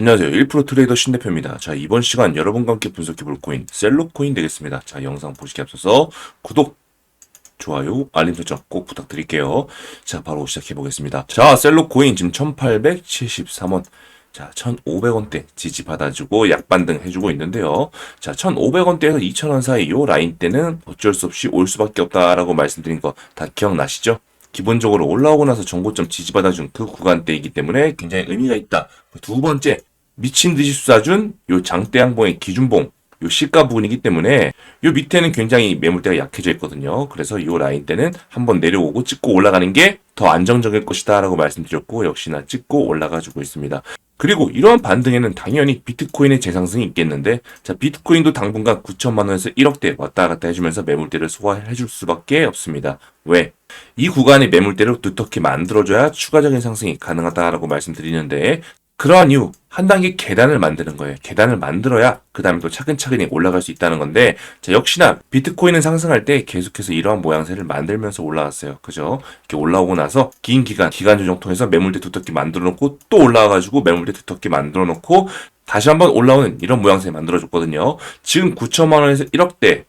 안녕하세요. 1% 트레이더 신대표입니다. 자, 이번 시간 여러분과 함께 분석해 볼 코인, 셀럽코인 되겠습니다. 자, 영상 보시기 앞서서 구독, 좋아요, 알림 설정 꼭 부탁드릴게요. 자, 바로 시작해 보겠습니다. 자, 셀럽코인 지금 1873원. 자, 1,500원대 지지 받아주고 약반등 해주고 있는데요. 자, 1,500원대에서 2,000원 사이 요 라인 때는 어쩔 수 없이 올 수밖에 없다라고 말씀드린 거 다 기억나시죠? 기본적으로 올라오고 나서 정고점 지지받아준 그 구간대이기 때문에 굉장히 의미가 있다. 두 번째, 미친 듯이 쏴준 요 장대 양봉의 기준봉, 요 시가 부분이기 때문에 요 밑에는 굉장히 매물대가 약해져 있거든요. 그래서 요 라인 때는 한번 내려오고 찍고 올라가는 게 더 안정적일 것이다 라고 말씀드렸고 역시나 찍고 올라가 주고 있습니다. 그리고 이러한 반등에는 당연히 비트코인의 재상승이 있겠는데 자 비트코인도 당분간 9천만 원에서 1억대 왔다 갔다 해주면서 매물대를 소화해 줄 수밖에 없습니다. 왜? 이 구간의 매물대를 두텁게 만들어줘야 추가적인 상승이 가능하다라고 말씀드리는데 그러한 이유 한 단계 계단을 만드는 거예요. 계단을 만들어야 그 다음에 또 차근차근히 올라갈 수 있다는 건데 자 역시나 비트코인은 상승할 때 계속해서 이러한 모양새를 만들면서 올라왔어요. 그죠? 이렇게 올라오고 나서 긴 기간 기간 조정 통해서 매물대 두텁게 만들어 놓고 또 올라와가지고 매물대 두텁게 만들어 놓고 다시 한번 올라오는 이런 모양새 만들어줬거든요. 지금 9천만 원에서 1억대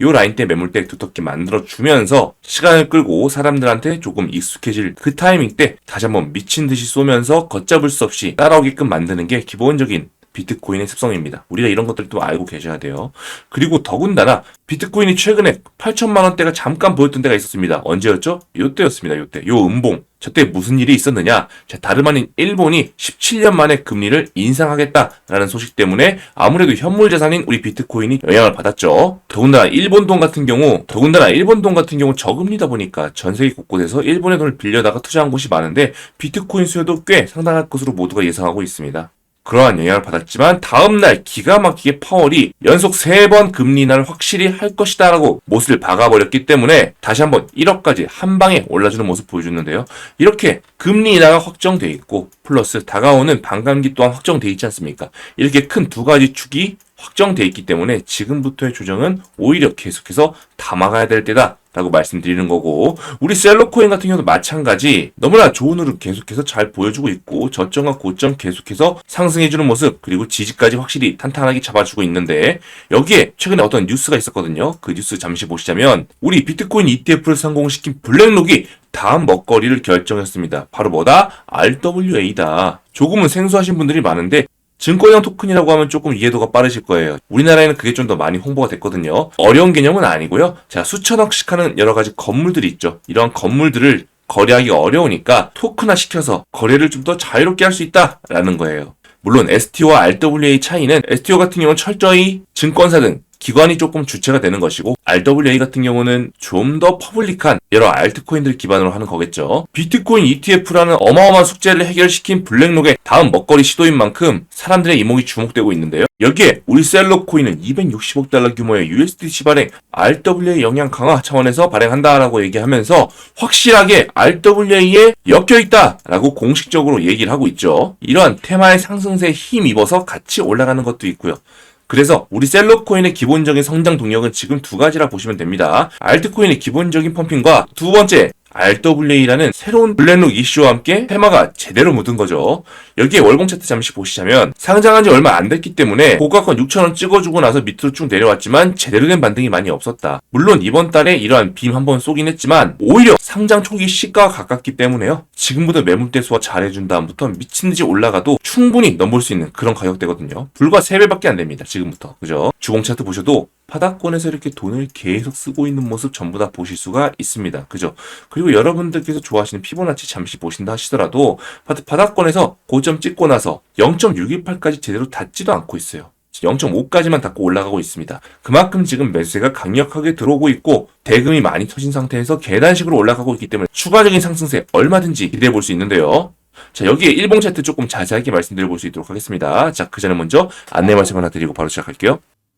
요 라인 때 매물대 두텁게 만들어주면서 시간을 끌고 사람들한테 조금 익숙해질 그 타이밍 때 다시 한번 미친 듯이 쏘면서 걷잡을 수 없이 따라오게끔 만드는 게 기본적인 비트코인의 습성입니다. 우리가 이런 것들도 알고 계셔야 돼요. 그리고 더군다나 비트코인이 최근에 8천만 원대가 잠깐 보였던 때가 있었습니다. 언제였죠? 요때였습니다. 요때. 요 음봉. 저때 무슨 일이 있었느냐? 자, 다름 아닌 일본이 17년 만에 금리를 인상하겠다라는 소식 때문에 아무래도 현물 자산인 우리 비트코인이 영향을 받았죠. 더군다나 일본 돈 같은 경우, 더군다나 일본 돈 같은 경우 저금리다 보니까 전 세계 곳곳에서 일본의 돈을 빌려다가 투자한 곳이 많은데 비트코인 수요도 꽤 상당할 것으로 모두가 예상하고 있습니다. 그러한 영향을 받았지만 다음날 기가 막히게 파월이 연속 3번 금리 인하를 확실히 할 것이다 라고 못을 박아버렸기 때문에 다시 한번 1억까지 한 방에 올라주는 모습 보여줬는데요. 이렇게 금리 인하가 확정돼 있고 플러스 다가오는 반감기 또한 확정돼 있지 않습니까? 이렇게 큰 두 가지 축이 확정돼 있기 때문에 지금부터의 조정은 오히려 계속해서 담아가야 될 때다. 라고 말씀드리는 거고 우리 셀러코인 같은 경우도 마찬가지 너무나 좋은 흐름 계속해서 잘 보여주고 있고 저점과 고점 계속해서 상승해주는 모습 그리고 지지까지 확실히 탄탄하게 잡아주고 있는데 여기에 최근에 어떤 뉴스가 있었거든요 그 뉴스 잠시 보시자면 우리 비트코인 ETF를 성공시킨 블랙록이 다음 먹거리를 결정했습니다 바로 뭐다? RWA다 조금은 생소하신 분들이 많은데 증권형 토큰이라고 하면 조금 이해도가 빠르실 거예요. 우리나라에는 그게 좀 더 많이 홍보가 됐거든요. 어려운 개념은 아니고요. 자, 수천억씩 하는 여러 가지 건물들이 있죠. 이러한 건물들을 거래하기 어려우니까 토큰화 시켜서 거래를 좀 더 자유롭게 할 수 있다라는 거예요. 물론 STO와 RWA 차이는 STO 같은 경우는 철저히 증권사 등 기관이 조금 주체가 되는 것이고 RWA 같은 경우는 좀 더 퍼블릭한 여러 알트코인들 기반으로 하는 거겠죠. 비트코인 ETF라는 어마어마한 숙제를 해결시킨 블랙록의 다음 먹거리 시도인 만큼 사람들의 이목이 주목되고 있는데요. 여기에 우리 셀럽코인은 260억 달러 규모의 USDC 발행 RWA 영향 강화 차원에서 발행한다라고 얘기하면서 확실하게 RWA에 엮여 있다라고 공식적으로 얘기를 하고 있죠. 이러한 테마의 상승세에 힘입어서 같이 올라가는 것도 있고요. 그래서 우리 셀럽코인의 기본적인 성장 동력은 지금 두 가지라 보시면 됩니다. 알트코인의 기본적인 펌핑과 두 번째 RWA라는 새로운 블랙록 이슈와 함께 테마가 제대로 묻은 거죠. 여기에 월봉 차트 잠시 보시자면 상장한 지 얼마 안 됐기 때문에 고가권 6,000원 찍어주고 나서 밑으로 쭉 내려왔지만 제대로 된 반등이 많이 없었다. 물론 이번 달에 이러한 빔 한번 쏘긴 했지만 오히려 상장 초기 시가가 가깝기 때문에요. 지금부터 매물대 수와 잘해준 다음부터 미친듯이 올라가도 충분히 넘볼 수 있는 그런 가격대거든요. 불과 3배밖에 안 됩니다. 지금부터. 그죠? 주봉 차트 보셔도 바닥권에서 이렇게 돈을 계속 쓰고 있는 모습 전부 다 보실 수가 있습니다. 그죠? 그리고 여러분들께서 좋아하시는 피보나치 잠시 보신다 하시더라도 바닥권에서 고점 찍고 나서 0.618까지 제대로 닿지도 않고 있어요. 0.5까지만 닿고 올라가고 있습니다. 그만큼 지금 매수세가 강력하게 들어오고 있고 대금이 많이 터진 상태에서 계단식으로 올라가고 있기 때문에 추가적인 상승세 얼마든지 기대해 볼 수 있는데요. 자, 여기에 일봉 차트 조금 자세하게 말씀드려 볼 수 있도록 하겠습니다. 자, 그 전에 먼저 안내 말씀 하나 드리고 바로 시작할게요.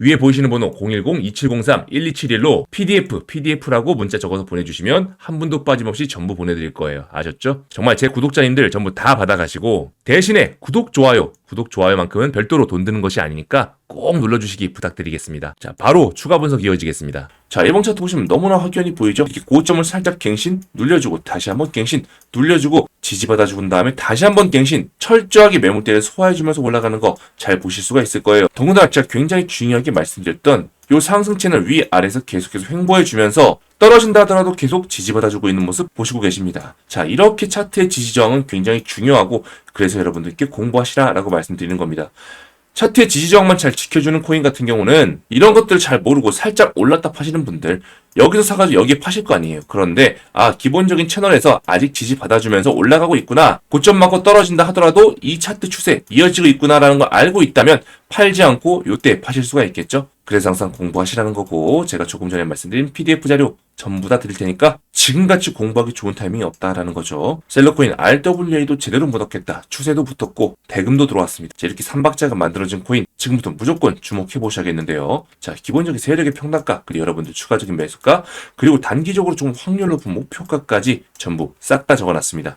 위에 보이시는 번호 010-2703-1271로 PDF, PDF라고 문자 적어서 보내주시면 한 분도 빠짐없이 전부 보내드릴 거예요. 아셨죠? 정말 제 구독자님들 전부 다 받아가시고 대신에 구독, 좋아요, 구독, 좋아요만큼은 별도로 돈 드는 것이 아니니까 꼭 눌러주시기 부탁드리겠습니다. 자, 바로 추가 분석 이어지겠습니다. 자, 1번 차트 보시면 너무나 확연히 보이죠? 이렇게 고점을 살짝 갱신, 눌려주고, 다시 한번 갱신, 눌려주고, 지지받아 주은 다음에 다시 한번 갱신, 철저하게 매물대를 소화해주면서 올라가는 거 잘 보실 수가 있을 거예요. 더군다나 제가 굉장히 중요하게 말씀드렸던 요 상승 채널 위 아래에서 계속해서 횡보해 주면서 떨어진다 하더라도 계속 지지받아주고 있는 모습 보시고 계십니다. 자, 이렇게 차트의 지지 저항은 굉장히 중요하고 그래서 여러분들께 공부하시라라고 말씀드리는 겁니다. 차트의 지지저항만 잘 지켜주는 코인 같은 경우는 이런 것들을 잘 모르고 살짝 올랐다 파시는 분들 여기서 사가지고 여기에 파실 거 아니에요. 그런데 아 기본적인 채널에서 아직 지지 받아주면서 올라가고 있구나. 고점 맞고 떨어진다 하더라도 이 차트 추세 이어지고 있구나라는 걸 알고 있다면 팔지 않고 요때 파실 수가 있겠죠. 그래서 항상 공부하시라는 거고 제가 조금 전에 말씀드린 PDF 자료 전부 다 드릴 테니까 지금같이 공부하기 좋은 타이밍이 없다라는 거죠. 셀러코인 RWA도 제대로 묻었겠다. 추세도 붙었고 대금도 들어왔습니다. 자, 이렇게 삼박자가 만들어진 코인 지금부터 무조건 주목해 보셔야겠는데요. 자, 기본적인 세력의 평단가 그리고 여러분들 추가적인 매수가 그리고 단기적으로 좀 확률 높은 목표가까지 전부 싹 다 적어놨습니다.